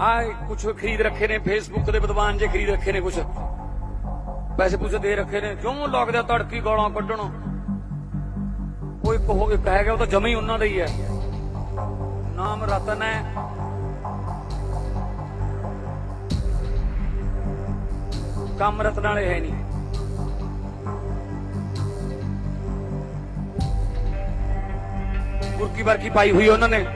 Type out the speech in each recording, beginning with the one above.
ਆ ਕੁਛ ਖਰੀਦ ਰੱਖੇ ਨੇ ਫੇਸਬੁੱਕ ਦੇ ਵਿਦਵਾਨ ਜੇ ਖਰੀਦ ਰੱਖੇ ਨੇ ਕੁਛ। ਪੈਸੇ ਪੂਸੇ ਦੇ ਰੱਖੇ ਨੇ, ਕਿਉਂ ਲੱਗਦਾ ਤੜਕੀ ਗਾਲਾਂ ਕੱਢਣ? ਉਹ ਇੱਕ ਹੋ ਇੱਕ ਹੈਗਾ ਉਹ ਤਾਂ ਜਮਾ ਹੀ ਉਹਨਾਂ ਦਾ ਹੀ ਹੈ। ਨਾਮ ਰਤਨ ਹੈ। ਕੰਮ ਰਤਨ ਵਾਲੇ ਹੈ ਨਹੀਂ। ਗੁਰਕੀ ਵਰਕੀ ਪਾਈ ਹੋਈ ਉਹਨਾਂ ਨੇ।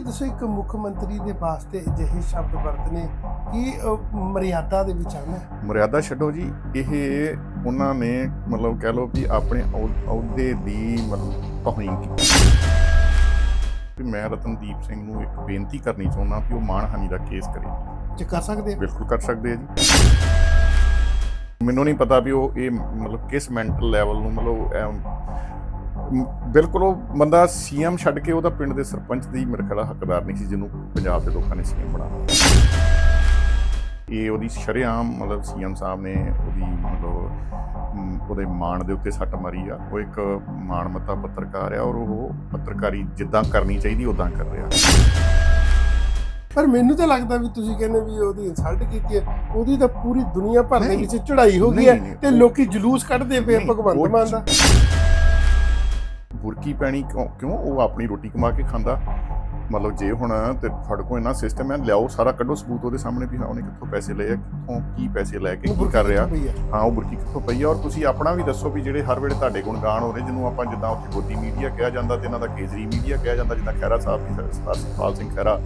ਪਹਿਲੇ ਦੱਸੋ ਇੱਕ ਮੁੱਖ ਮੰਤਰੀ ਦੇ ਵਾਸਤੇ ਅਜਿਹੇ ਸ਼ਬਦ ਵਰਤਨੇ ਕੀ ਮਰਿਆਦਾ ਦੇ ਵਿੱਚ ਹੈ? ਮਰਿਆਦਾ ਛੱਡੋ ਜੀ ਇਹ ਉਹਨਾਂ ਨੇ ਮਤਲਬ ਕਹਿ ਲਓ ਵੀ ਆਪਣੇ ਅਹੁ- ਅਹੁਦੇ ਦੀ ਮਤਲਬ ਤੋਹੀਨ ਕੀਤੀ। ਵੀ ਮੈਂ ਰਤਨਦੀਪ ਸਿੰਘ ਨੂੰ ਇੱਕ ਬੇਨਤੀ ਕਰਨੀ ਚਾਹੁੰਦਾ ਵੀ ਉਹ ਮਾਣਹਾਨੀ ਦਾ ਕੇਸ ਕਰੇ। ਜੇ ਕਰ ਸਕਦੇ ਆ? ਬਿਲਕੁਲ ਕਰ ਸਕਦੇ ਆ ਜੀ। ਮੈਨੂੰ ਨਹੀਂ ਪਤਾ ਵੀ ਉਹ ਇਹ ਮਤਲਬ ਕਿਸ ਮੈਂਟਲ ਲੈਵਲ ਨੂੰ ਮਤਲਬ ਬਿਲਕੁਲ ਉਹ ਬੰਦਾ ਸੀਐਮ ਛੱਡ ਕੇ ਉਹਦਾ ਪਿੰਡ ਦੇ ਸਰਪੰਚ ਦੀ ਮੇਰੇ ਖਿਆਲ ਹੱਕਦਾਰ ਨਹੀਂ ਸੀ ਜਿਹਨੂੰ ਪੰਜਾਬ ਦੇ ਲੋਕਾਂ ਨੇ ਸੀਐਮ ਬਣਾਇਆ। ਇਹ ਉਹਦੀ ਸ਼ਰੇਆਮ ਮਤਲਬ ਸੀਐਮ ਸਾਹਿਬ ਨੇ ਉਹਦੀ ਮਤਲਬ ਉਹਦੇ ਮਾਣ ਦੇ ਉੱਤੇ ਸੱਟ ਮਾਰੀ ਆ। ਉਹ ਇੱਕ ਮਾਣਮੱਤਾ ਪੱਤਰਕਾਰ ਆ ਔਰ ਉਹ ਪੱਤਰਕਾਰੀ ਜਿੱਦਾਂ ਕਰਨੀ ਚਾਹੀਦੀ ਉਦਾਂ ਕਰ ਰਿਹਾ। ਪਰ ਮੈਨੂੰ ਤਾਂ ਲੱਗਦਾ ਵੀ ਤੁਸੀਂ ਕਹਿੰਦੇ ਵੀ ਉਹਦੀ ਇਨਸਲਟ ਕੀਤੀ ਹੈ। ਉਹਦੀ ਤਾਂ ਪੂਰੀ ਦੁਨੀਆ ਭਰ ਦੇ। ਵਿੱਚ ਚੜ੍ਹਾਈ ਹੋ ਗਈ ਹੈ ਤੇ ਲੋਕੀ ਜਲੂਸ ਕੱਢਦੇ ਪਏ ਭਗਵੰਤ ਮਾਨ ਦਾ। ਬੁਰਕੀ ਪੈਣੀ ਕਿਉਂ ਕਿਉਂ? ਉਹ ਆਪਣੀ ਰੋਟੀ ਕਮਾ ਕੇ ਖਾਂਦਾ। ਮਤਲਬ ਜੇ ਹੁਣ ਤੇ ਤੁਹਾਡੇ ਕੋਲ ਇੰਨਾ ਸਿਸਟਮ ਹੈ ਲਿਆਓ ਸਾਰਾ ਕੱਢੋ ਸਬੂਤ ਉਹਦੇ ਸਾਹਮਣੇ ਵੀ ਹਾਂ ਉਹਨੇ ਕਿੱਥੋਂ ਪੈਸੇ ਲਏ ਆ ਕਿੱਥੋਂ ਕੀ ਪੈਸੇ ਲੈ ਕੇ ਕੀ ਕਰ ਰਿਹਾ। ਹੈ। ਉਹ ਬੁਰਕੀ ਕਿੱਥੋਂ ਪਈ ਆ? ਔਰ ਤੁਸੀਂ ਆਪਣਾ ਵੀ ਦੱਸੋ ਵੀ ਜਿਹੜੇ ਹਰ ਵੇਲੇ ਤੁਹਾਡੇ ਗੁਣਗਾਨ ਹੋ ਰਹੇ ਜਿਹਨੂੰ ਆਪਾਂ ਜਿੱਦਾਂ ਉੱਥੇ ਗੋਦੀ ਮੀਡੀਆ ਕਿਹਾ ਜਾਂਦਾ ਤੇ ਇਹਨਾਂ ਦਾ ਕੇਜਰੀ ਮੀਡੀਆ ਕਿਹਾ ਜਾਂਦਾ ਜਿੱਦਾਂ ਖਹਿਰਾ ਸਾਹਿਬ ਦੀ ਸਰਦਾਰ ਸੁਖਪਾਲ ਸਿੰਘ ਖਹਿਰਾ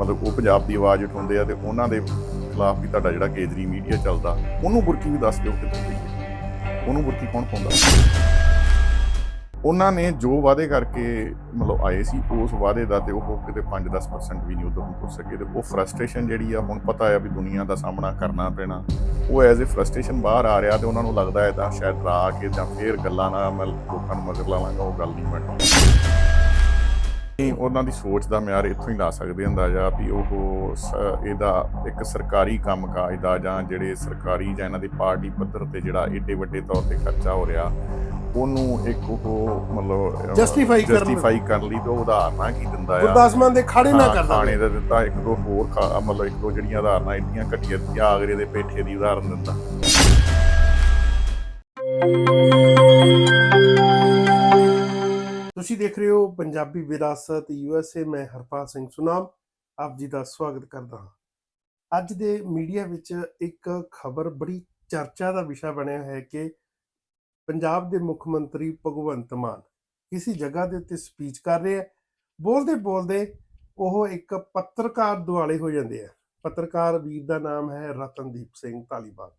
ਮਤਲਬ ਉਹ ਪੰਜਾਬ ਦੀ ਆਵਾਜ਼ ਉਠਾਉਂਦੇ ਆ ਤੇ ਉਹਨਾਂ ਦੇ ਖਿਲਾਫ ਵੀ ਤੁਹਾਡਾ ਜਿਹੜਾ ਕੇਜਰੀ ਮੀਡੀਆ ਚੱਲਦਾ ਉਹਨੂੰ ਬੁਰਕੀ ਵੀ ਦੱਸ ਦਿਓ ਕਿੱਥੋਂ ਪਈ ਹੈ ਉਹਨੂੰ ਬੁਰਕੀ ਕੌਣ ਪਾਉਂਦਾ? ਉਹਨਾਂ ਨੇ ਜੋ ਵਾਅਦੇ ਕਰਕੇ ਮਤਲਬ ਆਏ ਸੀ, ਉਸ ਵਾਅਦੇ ਦਾ ਤੇ ਉਹ ਕਿਤੇ 5-10% ਵੀ ਨਹੀਂ ਉਦੋਂ ਪੁੱਛ ਸਕੇ ਤੇ ਉਹ ਫਰਸਟ੍ਰੇਸ਼ਨ ਜਿਹੜੀ ਆ, ਹੁਣ ਪਤਾ ਆ ਵੀ ਦੁਨੀਆ ਦਾ ਸਾਹਮਣਾ ਕਰਨਾ ਪੈਣਾ। ਉਹ ਐਜ਼ ਅ ਫਰਸਟ੍ਰੇਸ਼ਨ ਬਾਹਰ ਆ ਰਿਹਾ ਤੇ ਉਹਨਾਂ ਨੂੰ ਲੱਗਦਾ ਹੈ ਤਾਂ ਸ਼ਾਇਦ ਡਰਾ ਕੇ ਜਾਂ ਫੇਰ ਗੱਲਾਂ ਨਾਲ ਮੈਂ ਲੋਕਾਂ ਨੂੰ ਮਗਰ ਲਾਵਾਂਗਾ, ਉਹ ਗੱਲ ਨਹੀਂ ਬਣਨੀ ਉਹਨਾਂ ਦੀ ਸੋਚ ਦਾ ਮਿਆਰ ਇੱਥੋਂ ਹੀ ਲਾ ਸਕਦੇ ਅੰਦਾਜ਼ਾ ਵੀ ਉਹ ਇਹਦਾ ਇੱਕ ਸਰਕਾਰੀ ਕੰਮਕਾਜ ਦਾ ਜਾਂ ਜਿਹੜੇ ਸਰਕਾਰੀ ਜਾਂ ਇਹਨਾਂ ਦੀ ਪਾਰਟੀ ਪੱਧਰ ਤੇ ਜਿਹੜਾ ਏਡੇ ਵੱਡੇ ਤੌਰ ਤੇ ਖਰਚਾ ਹੋ ਰਿਹਾ ਉਹਨੂੰ ਇੱਕ ਉਹ ਮਤਲਬ Justify ਕਰਨ। ਜਸਟੀਫਾਈ ਕਰਨ ਲਈ ਤੇ ਉਦਾਹਰਨਾਂ ਕੀ ਦਿੰਦਾ ਆ। ਗੁਰਦਾਸ ਮਾਨ ਦੇ ਖਾੜੇ ਨਾ ਕਰਦਾ ਖਾਣੇ ਦਾ ਦਿੱਤਾ ਇੱਕ ਦੋ ਹੋਰ ਮਤਲਬ ਇੱਕ ਦੋ ਜਿਹੜੀਆਂ ਉਦਾਹਰਨਾਂ ਇੰਨੀਆਂ ਘਟੀਆਂ ਦਿੱਤੀਆਂ ਆਗਰੇ ਦੇ ਪੇਠੇ ਦੀ ਉਦਾਹਰਨ ਦਿੰਦਾ। ਤੁਸੀਂ ਦੇਖ ਰਹੇ ਹੋ ਪੰਜਾਬੀ ਵਿਰਾਸਤ ਯੂਐਸਏ ਮੈਂ ਹਰਪਾਲ ਸਿੰਘ ਸੁਨਾਮ, ਆਪ ਜੀ ਦਾ ਸਵਾਗਤ ਕਰਦਾ ਹਾਂ। ਅੱਜ ਦੇ ਮੀਡੀਆ ਵਿੱਚ ਇੱਕ ਖਬਰ ਬੜੀ ਚਰਚਾ ਦਾ ਵਿਸ਼ਾ ਬਣਿਆ ਹੈ ਕਿ ਪੰਜਾਬ ਦੇ ਮੁੱਖ ਮੰਤਰੀ ਭਗਵੰਤ ਮਾਨ ਕਿਸੇ ਜਗ੍ਹਾ ਦੇ ਉੱਤੇ ਸਪੀਚ ਕਰ ਰਹੇ ਆ। ਬੋਲਦੇ ਬੋਲਦੇ ਉਹ ਇੱਕ ਪੱਤਰਕਾਰ ਦੁਆਲੇ ਹੋ ਜਾਂਦੇ ਆ। ਪੱਤਰਕਾਰ ਵੀਰ ਦਾ ਨਾਮ ਹੈ ਰਤਨਦੀਪ ਸਿੰਘ ਤਾਲੀਬਾਨ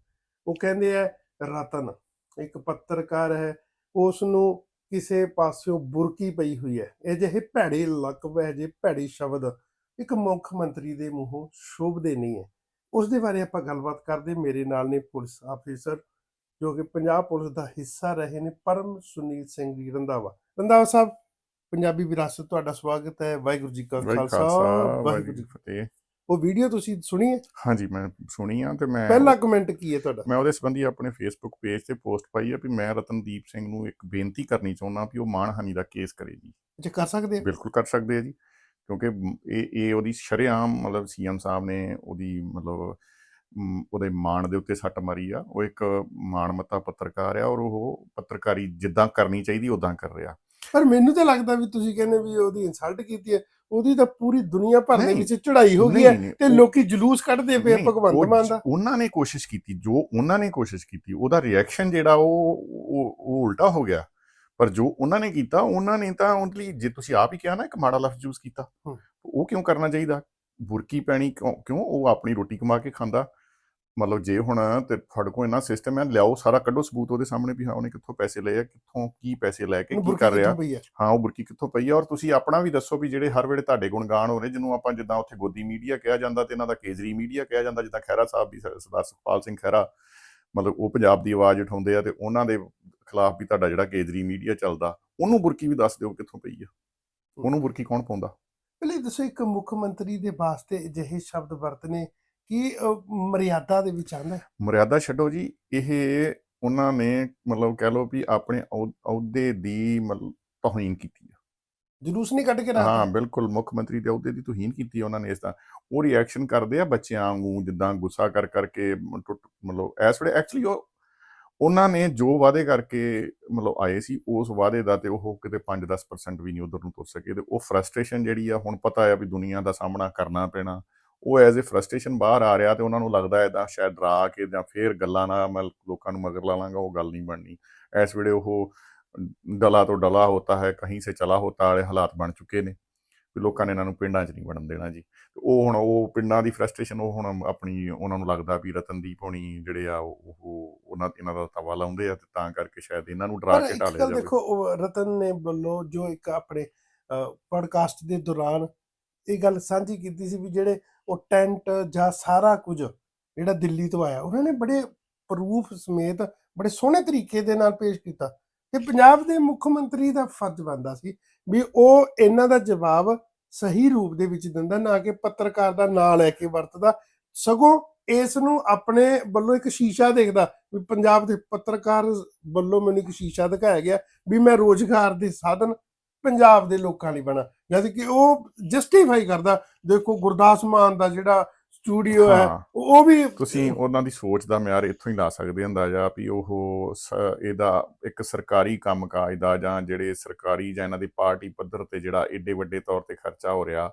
ਉਹ ਕਹਿੰਦੇ ਆ, ਰਤਨ ਇੱਕ ਪੱਤਰਕਾਰ ਹੈ, ਉਸ ਨੂੰ ਕਿਸੇ ਪਾਸਿਓਂ ਬੁਰਕੀ ਪਈ ਹੋਈ ਹੈ। ਇਹ ਜਿਹੇ ਭੈੜੇ ਲਕਬ ਹੈ ਜੇ ਭੈੜੇ ਸ਼ਬਦ ਇੱਕ ਮੁੱਖ ਮੰਤਰੀ ਦੇ ਮੂੰਹੋਂ ਸ਼ੋਭਦੇ ਨਹੀਂ ਹੈ। ਉਸ ਦੇ ਬਾਰੇ ਆਪਾਂ ਗੱਲਬਾਤ ਕਰਦੇ ਮੇਰੇ ਨਾਲ ਨੇ ਪੁਲਿਸ ਆਫੀਸਰ ਜੋ ਕਿ ਪੰਜਾਬ ਪੁਲਿਸ ਦਾ ਹਿੱਸਾ ਰਹੇ ਨੇ ਪਰਮ ਸੁਨੀਲ ਸਿੰਘ ਜੀ ਰੰਧਾਵਾ। ਰੰਧਾਵਾ ਸਾਹਿਬ ਪੰਜਾਬੀ ਵਿਰਾਸਤ ਤੁਹਾਡਾ ਸਵਾਗਤ ਹੈ। ਵਾਹਿਗੁਰੂ ਜੀ ਕਾ ਖਾਲਸਾ। ਵਾਹਿਗੁਰੂ ਜੀ ਕੀ ਫਤਿਹ। ਉਹ ਵੀਡੀਓ ਤੁਸੀਂ ਸੁਣੀ ਹੈ? ਹਾਂਜੀ ਮੈਂ ਸੁਣੀ ਆ ਤੇ ਮੈਂ ਪਹਿਲਾ ਕਮੈਂਟ ਕੀ ਹੈ ਤੁਹਾਡਾ? ਮੈਂ ਉਹਦੇ ਸੰਬੰਧੀ ਆਪਣੇ ਫੇਸਬੁੱਕ ਪੇਜ ਤੇ ਪੋਸਟ ਪਾਈ ਆ ਵੀ ਮੈਂ ਰਤਨਦੀਪ ਸਿੰਘ ਨੂੰ ਇੱਕ ਬੇਨਤੀ ਕਰਨੀ ਚਾਹੁੰਦਾ ਵੀ ਉਹ ਮਾਣਹਾਨੀ ਦਾ ਕੇਸ ਕਰੇ ਜੀ। ਜੇ ਕਰ ਸਕਦੇ ਆ? ਬਿਲਕੁਲ ਕਰ ਸਕਦੇ ਆ ਜੀ ਕਿਉਂਕਿ ਇਹ ਇਹ ਉਹਦੀ ਸ਼ਰੇਆਮ ਮਤਲਬ ਸੀਐਮ ਸਾਹਿਬ ਨੇ ਉਹਦੀ ਮਤਲਬ ਉਹਦੇ ਮਾਣ ਦੇ ਉੱਤੇ ਸੱਟ ਮਾਰੀ ਆ ਉਹ ਇੱਕ ਮਾਣਮੱਤਾ ਪੱਤਰਕਾਰ ਆ ਔਰ ਉਹ ਪੱਤਰਕਾਰੀ ਜਿੱਦਾਂ ਕਰਨੀ ਚਾਹੀਦੀ ਉਦਾਂ ਕਰ ਰਿਹਾ। ਪਰ ਮੈਨੂੰ ਤਾਂ ਲੱਗਦਾ ਵੀ ਤੁਸੀਂ ਕਹਿੰਦੇ ਵੀ ਉਹਦੀ ਇਨਸਲਟ ਕੀਤੀ ਹੈ ਉਹਦੀ ਤਾਂ ਪੂਰੀ ਦੁਨੀਆ ਭਰ ਦੇ। ਵਿੱਚ ਚੜ੍ਹਾਈ ਹੋ ਗਈ ਹੈ ਤੇ ਲੋਕੀ ਜਲੂਸ ਕੱਢਦੇ ਪਏ ਭਗਵੰਤ ਮਾਨ ਦਾ ਉਹਨਾਂ ਨੇ ਕੋਸ਼ਿਸ਼ ਕੀਤੀ ਜੋ ਉਹਨਾਂ ਨੇ ਕੋਸ਼ਿਸ਼ ਕੀਤੀ ਉਹਦਾ ਰਿਐਕਸ਼ਨ ਜਿਹੜਾ ਉਹ ਉਹ ਉਲਟਾ ਹੋ ਗਿਆ ਪਰ ਜੋ ਉਹਨਾਂ ਨੇ ਕੀਤਾ ਉਹਨਾਂ ਨੇ ਤਾਂ ਓਨਲੀ ਜੇ ਤੁਸੀਂ ਆਪ ਹੀ ਕਿਹਾ ਨਾ ਇੱਕ ਮਾੜਾ ਲਫ਼ਜ਼ ਯੂਜ਼ ਕੀਤਾ। ਉਹ ਕਿਉਂ ਕਰਨਾ ਚਾਹੀਦਾ ਬੁਰਕੀ ਪੈਣੀ ਕਿਉਂ ਉਹ ਆਪਣੀ ਰੋਟੀ ਕਮਾ ਕੇ ਖਾਂਦਾ ਮਤਲਬ ਜੇ ਹੁਣ ਤੇ ਤੁਹਾਡੇ ਕੋਲ ਇੰਨਾ ਸਿਸਟਮ ਹੈ ਲਿਆਓ ਸਾਰਾ ਕੱਢੋ ਸਬੂਤ ਉਹਦੇ ਸਾਹਮਣੇ ਵੀ ਹਾਂ ਉਹਨੇ ਕਿੱਥੋਂ ਪੈਸੇ ਲਏ ਆ ਕਿੱਥੋਂ ਕੀ ਪੈਸੇ ਲੈ ਕੇ ਕੀ ਕਰ ਰਿਹਾ। ਹੈ ਉਹ ਬੁਰਕੀ ਕਿੱਥੋਂ ਪਈ ਆ ਔਰ ਤੁਸੀਂ ਆਪਣਾ ਵੀ ਦੱਸੋ ਵੀ ਜਿਹੜੇ ਹਰ ਵੇਲੇ ਤੁਹਾਡੇ ਗੁਣਗਾਨ ਹੋ ਰਹੇ ਜਿਹਨੂੰ ਆਪਾਂ ਜਿੱਦਾਂ ਉੱਥੇ ਗੋਦੀ ਮੀਡੀਆ ਕਿਹਾ ਜਾਂਦਾ ਤੇ ਇਹਨਾਂ ਦਾ ਕੇਜਰੀ ਮੀਡੀਆ ਕਿਹਾ ਜਾਂਦਾ ਜਿੱਦਾਂ ਖਹਿਰਾ ਸਾਹਿਬ ਸਰ- ਸਰਦਾਰ ਸੁਖਪਾਲ ਸਿੰਘ ਖਹਿਰਾ ਮਤਲਬ ਉਹ ਪੰਜਾਬ ਦੀ ਆਵਾਜ਼ ਉਠਾਉਂਦੇ ਆ ਤੇ ਉਹਨਾਂ ਦੇ ਖਿਲਾਫ ਵੀ ਤੁਹਾਡਾ ਜਿਹੜਾ ਕੇਜਰੀ ਮੀਡੀਆ ਚੱਲਦਾ ਉਹਨੂੰ ਬੁਰਕੀ ਵੀ ਦੱਸ ਦਿਓ ਕਿੱਥੋਂ ਪਈ ਆ। ਉਹਨੂੰ ਬੁਰਕੀ ਕੌਣ ਪਾਉਂਦਾ? ਪਹਿਲੇ ਦੱਸੋ ਇੱਕ ਮੁੱਖ ਮੰਤਰੀ ਦੇ ਵਾਸਤੇ ਅਜਿਹੇ ਸ਼ਬਦ ਵਰਤਨੇ ਕੀ ਮਰਿਆਦਾ ਦੇ ਵਿੱਚ ਆਉਂਦਾ ਹੈ? ਮਰਿਆਦਾ ਛੱਡੋ ਜੀ ਇਹ ਉਹਨਾਂ ਨੇ ਮਤਲਬ ਕਹਿ ਲਓ ਵੀ ਆਪਣੇ ਅਹੁ- ਅਹੁਦੇ ਦੀ ਤੋਹੀਨ ਕੀਤੀ ਆ। ਜਲੂਸ ਨਹੀਂ ਕੱਢ ਕੇ ਹਾਂ ਰੱਖਦੇ ਬਿਲਕੁਲ ਮੁੱਖ ਮੰਤਰੀ ਦੇ ਅਹੁਦੇ ਦੀ ਤੋਹੀਨ ਕੀਤੀ ਉਹਨਾਂ ਨੇ ਇਸ ਦਾ ਉਹ ਰਿਐਕਸ਼ਨ ਕਰਦੇ ਆ ਬੱਚਿਆਂ ਵਾਂਗੂ ਜਿੱਦਾਂ ਗੁੱਸਾ ਕਰ ਕਰਕੇ ਮਤਲਬ ਇਸ ਵੇਲੇ ਐਕਚੁਅਲੀ ਉਹ ਉਹਨਾਂ ਨੇ ਜੋ ਵਾਅਦੇ ਕਰਕੇ ਮਤਲਬ ਆਏ ਸੀ ਉਸ ਵਾਅਦੇ ਦਾ ਤੇ ਉਹ ਕਿਤੇ 5-10% ਵੀ ਨਹੀਂ ਉਧਰ ਨੂੰ ਤੁਰ ਸਕੇ ਤੇ ਉਹ ਫਰਸਟ੍ਰੇਸ਼ਨ ਜਿਹੜੀ ਆ ਹੁਣ ਪਤਾ ਆ ਵੀ ਦੁਨੀਆ ਦਾ ਸਾਹਮਣਾ ਕਰਨਾ ਪੈਣਾ। ਉਹ ਐਜ਼ ਅ ਫਰਸਟ੍ਰੇਸ਼ਨ ਬਾਹਰ ਆ ਰਿਹਾ ਤੇ ਉਹਨਾਂ ਨੂੰ ਲੱਗਦਾ ਇਦਾਂ ਸ਼ਾਇਦ ਡਰਾ ਕੇ ਜਾਂ ਫੇਰ ਗੱਲਾਂ ਨਾਲ ਮੈਂ ਲੋਕਾਂ ਨੂੰ ਮਗਰ ਲਾ ਲਾਂਗਾ ਉਹ ਗੱਲ ਨਹੀਂ ਬਣਨੀ। ਇਸ ਵੇਲੇ ਉਹ ਡਲਾ ਤੋਂ ਡਲਾ ਹੋਤਾ ਹੈ ਕਹੀਂ ਸੇ ਚਲਾ ਹੋਤਾ ਵਾਲੇ ਹਾਲਾਤ ਬਣ ਚੁੱਕੇ ਨੇ। ਵੀ ਲੋਕਾਂ ਨੇ ਇਹਨਾਂ ਨੂੰ ਪਿੰਡਾਂ 'ਚ ਨਹੀਂ ਵੜਨ ਦੇਣਾ ਜੀ। ਉਹ ਹੁਣ ਉਹ ਪਿੰਡਾਂ ਦੀ ਫਰਸਟ੍ਰੇਸ਼ਨ ਉਹ ਹੁਣ ਆਪਣੀ ਉਹਨਾਂ ਨੂੰ ਲੱਗਦਾ ਵੀ ਰਤਨਦੀਪ ਹੋਣੀ ਜਿਹੜੇ ਆ ਉਹ ਉਹ- ਉਹਨਾਂ ਇਹਨਾਂ ਦਾ ਤਵਾ ਲਾਉਂਦੇ ਆ ਤੇ ਤਾਂ ਕਰਕੇ ਸ਼ਾਇਦ ਇਹਨਾਂ ਨੂੰ ਡਰਾ ਕੇ ਗੱਲ ਜਾਵੇ। ਦੇਖੋ ਉਹ ਰਤਨ ਨੇ ਵੱਲੋਂ ਜੋ ਇੱਕ ਆਪਣੇ ਪੋਡਕਾਸਟ ਦੇ ਦੌਰਾਨ ਇਹ ਗੱਲ ਸਾਂਝੀ ਕੀਤੀ ਸੀ ਵੀ ਜਿਹੜੇ ਉਹ ਟੈਂਟ ਜਾਂ ਸਾਰਾ ਕੁਝ ਜਿਹੜਾ ਦਿੱਲੀ ਤੋਂ ਆਇਆ, ਉਹਨਾਂ ਨੇ ਬੜੇ ਪ੍ਰੂਫ ਸਮੇਤ ਬੜੇ ਸੋਹਣੇ ਤਰੀਕੇ ਦੇ ਨਾਲ ਪੇਸ਼ ਕੀਤਾ ਤੇ ਪੰਜਾਬ ਦੇ ਮੁੱਖ ਮੰਤਰੀ ਦਾ ਫਰਜ਼ ਬਣਦਾ ਸੀ ਵੀ ਉਹ ਇਹਨਾਂ ਦਾ ਜਵਾਬ ਸਹੀ ਰੂਪ ਦੇ ਵਿੱਚ ਦਿੰਦਾ, ਨਾ ਕਿ ਪੱਤਰਕਾਰ ਦਾ ਨਾਂ ਲੈ ਕੇ ਵਰਤਦਾ, ਸਗੋਂ ਇਸ ਨੂੰ ਆਪਣੇ ਵੱਲੋਂ ਇੱਕ ਸ਼ੀਸ਼ਾ ਦੇਖਦਾ ਵੀ ਪੰਜਾਬ ਦੇ ਪੱਤਰਕਾਰ ਵੱਲੋਂ ਮੈਨੂੰ ਇੱਕ ਸ਼ੀਸ਼ਾ ਦਿਖਾਇਆ ਗਿਆ ਵੀ ਮੈਂ ਰੋਜ਼ਗਾਰ ਦੇ ਸਾਧਨ ਪੰਜਾਬ ਦੇ ਲੋਕਾਂ ਲਈ ਬਣਾ। ਜਦ ਕਿ ਉਹ ਜਸਟੀਫਾਈ ਕਰਦਾ ਦੇਖੋ ਗੁਰਦਾਸ ਮਾਨ ਦਾ ਜਿਹੜਾ ਸਟੂਡੀਓ ਹੈ ਉਹ ਵੀ ਤੁਸੀਂ ਉਹਨਾਂ ਦੀ ਸੋਚ ਦਾ ਮਿਆਰ ਇੱਥੋਂ ਹੀ ਲਾ ਸਕਦੇ ਅੰਦਾਜ਼ਾ ਵੀ ਉਹ ਇਹਦਾ ਇੱਕ ਸਰਕਾਰੀ ਕੰਮਕਾਜ ਦਾ ਜਾਂ ਜਿਹੜੇ ਸਰਕਾਰੀ ਜਾਂ ਇਹਨਾਂ ਦੀ ਪਾਰਟੀ ਪੱਧਰ ਤੇ ਜਿਹੜਾ ਏਡੇ ਵੱਡੇ ਤੌਰ ਤੇ ਖਰਚਾ ਹੋ ਰਿਹਾ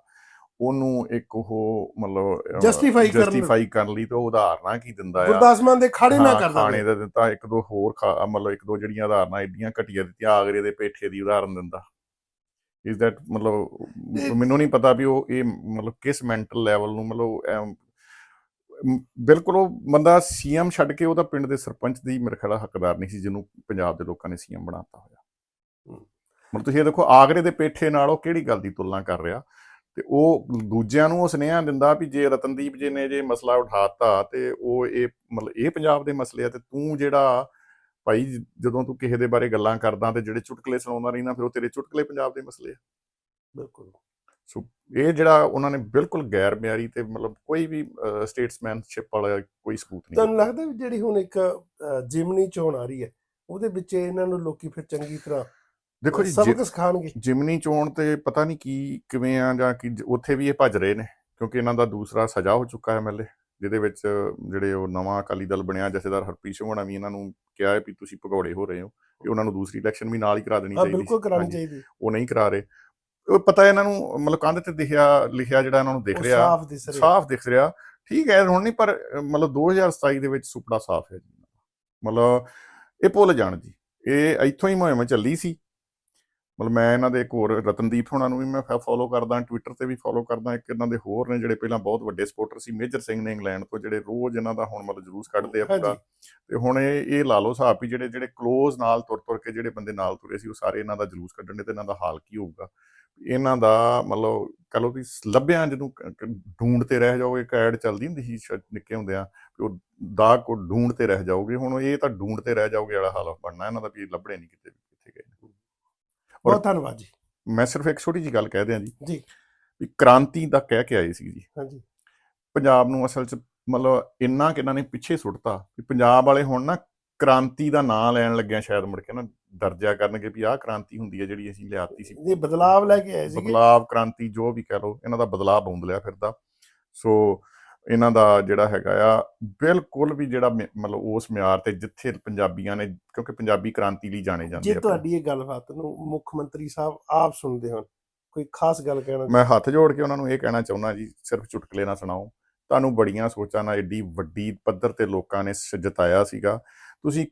ਉਹਨੂੰ ਇੱਕ ਉਹ ਮਤਲਬ Justify ਕਰਨ- ਜਸਟੀਫਾਈ ਕਰਨ ਲਈ ਤੇ ਉਦਾਹਰਨਾਂ ਕੀ ਦਿੰਦਾ ਆ। ਗੁਰਦਾਸ ਮਾਨ ਦੇ ਖਾੜੇ ਨਾ ਕਰਦਾ ਖਾਣੇ ਦਾ ਦਿੱਤਾ ਇੱਕ ਦੋ ਹੋਰ ਮਤਲਬ ਇੱਕ ਦੋ ਜਿਹੜੀਆਂ ਉਦਾਹਰਨਾਂ ਏਡੀਆਂ ਘਟੀਆਂ ਦਿੱਤੀਆਂ ਆਗਰੇ ਦੇ ਪੇਠੇ ਦੀ ਉਦਾਹਰਨ ਦਿੰਦਾ। ਇਸ ਦੈਟ ਮਤਲਬ ਮੈਨੂੰ ਨਹੀਂ ਪਤਾ ਵੀ ਉਹ ਇਹ ਮਤਲਬ ਕਿਸ ਮੈਂਟਲ ਲੈਵਲ ਨੂੰ ਮਤਲਬ ਬਿਲਕੁਲ ਉਹ ਬੰਦਾ ਸੀਐਮ ਛੱਡ ਕੇ ਉਹਦਾ ਪਿੰਡ ਦੇ ਸਰਪੰਚ ਦੀ ਮੇਰੇ ਖਿਆਲ ਹੱਕਦਾਰ ਨਹੀਂ ਸੀ ਜਿਹਨੂੰ ਪੰਜਾਬ ਦੇ ਲੋਕਾਂ ਨੇ ਸੀਐਮ ਬਣਾਤਾ ਹੋਇਆ। ਮਤਲਬ ਤੁਸੀਂ ਇਹ ਦੇਖੋ ਆਗਰੇ ਦੇ ਪੇਠੇ ਨਾਲ ਉਹ ਕਿਹੜੀ ਗੱਲ ਦੀ ਤੁਲਨਾ ਕਰ ਰਿਹਾ ਤੇ ਉਹ ਦੂਜਿਆਂ ਨੂੰ ਉਹ ਸੁਨੇਹਾ ਦਿੰਦਾ ਵੀ ਜੇ ਰਤਨਦੀਪ ਜੀ ਨੇ ਜੇ ਮਸਲਾ ਉਠਾਤਾ ਤੇ ਉਹ ਇਹ ਮਤਲਬ ਇਹ ਪੰਜਾਬ ਦੇ ਮਸਲੇ ਆ ਤੇ ਤੂੰ ਜਿਹੜਾ ਭਾਈ ਜਦੋਂ ਤੂੰ ਕਿਸੇ ਦੇ ਬਾਰੇ ਗੱਲਾਂ ਕਰਦਾ ਤੇ ਜਿਹੜੇ ਚੁਟਕਲੇ ਸੁਣਾਉਂਦਾ ਰਹਿੰਦਾ ਫਿਰ ਉਹ ਤੇਰੇ ਚੁਟਕਲੇ ਪੰਜਾਬ ਦੇ ਮਸਲੇ ਆ। ਬਿਲਕੁਲ। ਸੋ ਇਹ ਜਿਹੜਾ ਉਹਨਾਂ ਨੇ ਬਿਲਕੁਲ ਗੈਰ ਮਿਆਰੀ ਤੇ ਮਤਲਬ ਕੋਈ ਵੀ ਸਟੇਟਸਮੈਨਸ਼ਿਪ ਵਾਲਾ ਕੋਈ ਸਬੂਤ ਨਹੀਂ ਤੁਹਾਨੂੰ। ਲੱਗਦਾ ਵੀ ਜਿਹੜੀ ਹੁਣ ਇੱਕ ਜਿਮਨੀ ਚੋਣ ਆ ਰਹੀ ਹੈ ਉਹਦੇ ਵਿੱਚ ਇਹਨਾਂ ਨੂੰ ਲੋਕੀ ਫਿਰ ਚੰਗੀ ਤਰ੍ਹਾਂ ਦੇਖੋ ਜੀ ਸਬਕ ਜਿ- ਸਿਖਾਣਗੇ ਜਿਮਨੀ ਚੋਣ ਤੇ ਪਤਾ ਨਹੀਂ ਕੀ ਕਿਵੇਂ ਆ ਜਾਂ ਕਿ ਉੱਥੇ ਵੀ ਇਹ ਭੱਜ ਰਹੇ ਨੇ ਕਿਉਂਕਿ ਇਹਨਾਂ ਦਾ ਦੂਸਰਾ ਸਜ਼ਾ ਹੋ ਚੁੱਕਾ ਹੈ ਐਮਐਲਏ ਜਿਹਦੇ ਵਿੱਚ ਜਿਹੜੇ ਉਹ ਨਵਾਂ ਅਕਾਲੀ ਦਲ ਬਣਿਆ ਜਥੇਦਾਰ ਹਰਪ੍ਰੀਤ ਸਿੰਘ ਹੋਣਾ ਵੀ ਇਹਨਾਂ ਨੂੰ ਕਿਹਾ ਹੈ ਵੀ ਤੁਸੀਂ ਭਗੌੜੇ ਹੋ ਰਹੇ ਹੋ ਕਿ ਉਹਨਾਂ ਨੂੰ ਦੂਸਰੀ ਇਲੈਕਸ਼ਨ ਵੀ ਨਾਲ ਹੀ ਕਰਾ ਦੇਣੀ ਚਾਹੀਦੀ ਬਿਲਕੁਲ ਹਾਂਜੀ, ਚਾਹੀਦੀ। ਉਹ ਨਹੀਂ ਕਰਾ ਰਹੇ। ਉਹ ਪਤਾ ਇਹਨਾਂ ਨੂੰ ਮਤਲਬ ਕੰਧ ਤੇ ਦਿਖਿਆ ਲਿਖਿਆ ਜਿਹੜਾ ਇਹਨਾਂ ਨੂੰ ਦਿਖ ਰਿਹਾ ਸਾਫ਼ ਦਿਖ ਰਿਹਾ। ਠੀਕ ਹੈ ਹੁਣ ਨਹੀਂ ਪਰ ਮਤਲਬ 2027 ਦੇ ਵਿੱਚ ਸੁਪੜਾ ਸਾਫ਼ ਹੈ ਜੀ। ਮਤਲਬ ਇਹ ਭੁੱਲ ਜਾਣ ਜੀ। ਇਹ ਇੱਥੋਂ ਹੀ ਮੁਹਿੰਮ ਚੱਲੀ ਸੀ। ਮਤਲਬ ਮੈਂ ਇਹਨਾਂ ਦੇ ਇੱਕ ਹੋਰ ਰਤਨਦੀਪ ਹੋਣਾ ਨੂੰ ਵੀ ਮੈਂ ਫੋਲੋ ਕਰਦਾ ਟਵਿੱਟਰ ਤੇ ਵੀ ਫੋਲੋ ਕਰਦਾ ਇੱਕ ਇਹਨਾਂ ਦੇ ਹੋਰ ਨੇ ਜਿਹੜੇ ਪਹਿਲਾਂ ਬਹੁਤ ਵੱਡੇ ਸਪੋਰਟਰ ਸੀ ਮੇਜਰ ਸਿੰਘ ਨੇ ਇੰਗਲੈਂਡ ਤੋਂ ਜਿਹੜੇ ਰੋਜ਼ ਇਹਨਾਂ ਦਾ ਹੁਣ ਮਤਲਬ ਜਲੂਸ ਕੱਢਦੇ ਆ ਪੂਰਾ। ਤੇ ਹੁਣ ਇਹ ਇਹ ਲਾ ਲਓ ਹਿਸਾਬ ਵੀ ਜਿਹੜੇ ਜਿਹੜੇ ক্লোਜ਼ ਨਾਲ ਤੁਰ ਤੁਰ ਕੇ ਜਿਹੜੇ ਬੰਦੇ ਨਾਲ ਤੁਰੇ ਸੀ ਉਹ ਸਾਰੇ ਇਹਨਾਂ ਦਾ ਜਲੂਸ ਕੱਢਣ ਤੇ ਇਹਨਾਂ ਦਾ ਹਾਲ ਕੀ ਹੋਊਗਾ ਇਹਨਾਂ ਦਾ ਮਤਲਬ ਕਹ ਲਓ ਵੀ ਲੱਭਿਆਂ ਜਿਹਨੂੰ ਢੂੰਡਤੇ ਰਹਿ ਜਾਓਗੇ ਇੱਕ ਐਡ ਚੱਲਦੀ ਹੁੰਦੀ ਸੀ ਨਿੱਕੇ ਹੁੰਦੇ ਆ ਵੀ ਉਹ ਦਾਗ ਕੋ ਢੂੰਡਤੇ ਰਹਿ ਜਾਓਗੇ ਹੁਣ ਇਹ ਤਾਂ ਢੂੰਡਤੇ ਰਹਿ ਜਾਓਗੇ ਵਾਲਾ ਹਾਲ ਬਣਨਾ ਇਹਨਾਂ ਦਾ ਵੀ ਲੱਭਣੇ ਨਹੀਂ ਕਿਤੇ। ਬਹੁਤ ਧੰਨਵਾਦ ਜੀ। ਮੈਂ ਸਿਰਫ ਇੱਕ ਛੋਟੀ ਜੀ ਗੱਲ ਕਹਿ ਦਿਆਂ ਜੀ। ਜੀ। ਵੀ ਕ੍ਰਾਂਤੀ ਦਾ ਕਹਿ ਕੇ ਆਏ ਸੀ ਜੀ। ਹਾਂਜੀ। ਪੰਜਾਬ ਨੂੰ ਅਸਲ 'ਚ ਮਤਲਬ ਇੰਨਾ ਕਿ ਇਹਨਾਂ ਨੇ ਪਿੱਛੇ ਸੁੱਟਤਾ ਵੀ ਪੰਜਾਬ ਵਾਲੇ ਹੁਣ ਨਾ ਕ੍ਰਾਂਤੀ ਦਾ ਨਾਂ ਲੈਣ ਲੱਗਿਆ ਸ਼ਾਇਦ ਮੁੜ ਕੇ ਨਾ ਦਰਜਾ ਕਰਨਗੇ ਵੀ ਆਹ ਕ੍ਰਾਂਤੀ ਹੁੰਦੀ ਹੈ ਜਿਹੜੀ ਅਸੀਂ ਲਿਆਤੀ ਸੀ। ਇਹ ਬਦਲਾਵ ਲੈ ਕੇ ਆਏ ਸੀਗੇ। ਬਦਲਾਵ ਕ੍ਰਾਂਤੀ ਜੋ ਵੀ ਕਹਿ ਲਓ ਇਹਨਾਂ ਦਾ ਬਦਲਾਵ ਬੌਂਦ ਲਿਆ ਫਿਰਦਾ। ਸੋ ਇਹਨਾਂ ਦਾ ਜਿਹੜਾ ਹੈਗਾ ਆ ਬਿਲਕੁਲ ਵੀ ਜਿਹੜਾ ਮਤਲਬ ਉਸ ਮਿਆਰ ਤੇ ਜਿੱਥੇ ਪੰਜਾਬੀਆਂ ਨੇ ਕਿਉਂਕਿ ਪੰਜਾਬੀ ਕ੍ਰਾਂਤੀ ਲਈ ਜਾਣੇ ਜਾਂਦੇ ਜੇ ਆ ਤੁਹਾਡੀ ਇਹ ਗੱਲਬਾਤ ਨੂੰ ਮੁੱਖ ਮੰਤਰੀ ਸਾਹਿਬ ਆਪ ਸੁਣਦੇ ਹੋਣ ਕੋਈ ਖਾਸ ਗੱਲ ਕਹਿਣਾ ਮੈਂ ਹੱਥ ਜੋੜ ਕੇ ਉਹਨਾਂ ਨੂੰ ਇਹ ਕਹਿਣਾ ਚਾਹੁੰਦਾ ਜੀ ਸਿਰਫ ਚੁਟਕਲੇ ਨਾ ਸੁਣਾਓ। ਤੁਹਾਨੂੰ ਬੜੀਆਂ ਸੋਚਾਂ ਨਾਲ ਏਡੀ ਵੱਡੀ ਪੱਧਰ ਤੇ ਲੋਕਾਂ ਨੇ ਸ- ਜਿਤਾਇਆ ਸੀਗਾ। ਤੁਸੀਂ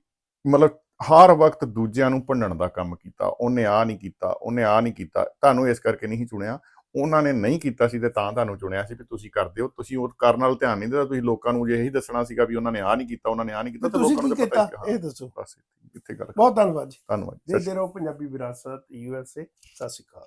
ਮਤਲਬ ਹਰ ਵਕਤ ਦੂਜਿਆਂ ਨੂੰ ਭੰਡਣ ਦਾ ਕੰਮ ਕੀਤਾ ਉਹਨੇ ਆ ਨਹੀਂ ਕੀਤਾ ਉਹਨੇ ਆ ਨਹੀਂ ਕੀਤਾ। ਤੁਹਾਨੂੰ ਇਸ ਕਰਕੇ ਨਹੀਂ ਚੁਣਿਆ। ਉਹਨਾਂ ਨੇ ਨਹੀਂ ਕੀਤਾ ਸੀ ਤੇ ਤਾਂ ਤੁਹਾਨੂੰ ਚੁਣਿਆ ਸੀ ਵੀ ਤੁਸੀਂ ਕਰਦੇ ਹੋ। ਤੁਸੀਂ ਉਹ ਕਰਨ ਨਾਲ ਧਿਆਨ ਨਹੀਂ ਦਿੱਤਾ ਤੁਸੀਂ ਲੋਕਾਂ ਨੂੰ ਜੇ ਇਹੀ ਦੱਸਣਾ ਸੀਗਾ ਵੀ ਉਹਨਾਂ ਨੇ ਆ ਨਹੀਂ ਕੀਤਾ ਉਹਨਾਂ ਨੇ ਆ ਨਹੀਂ ਕੀਤਾ ਤਾਂ ਲੋਕਾਂ ਨੂੰ ਪਤਾ ਹੀ ਇਹ ਦੱਸੋ। ਹਾਂ, ਬਸ ਇੱਥੇ ਗੱਲ ਬਹੁਤ ਧੰਨਵਾਦ ਜੀ। ਧੰਨਵਾਦ ਸ਼੍ਰੀ ਦੇਖਦੇ ਰਹੋ ਪੰਜਾਬੀ ਵਿਰਾਸਤ ਯੂਐਸਏ ਸਤਿ ਸ਼੍ਰੀ ਅਕਾਲ।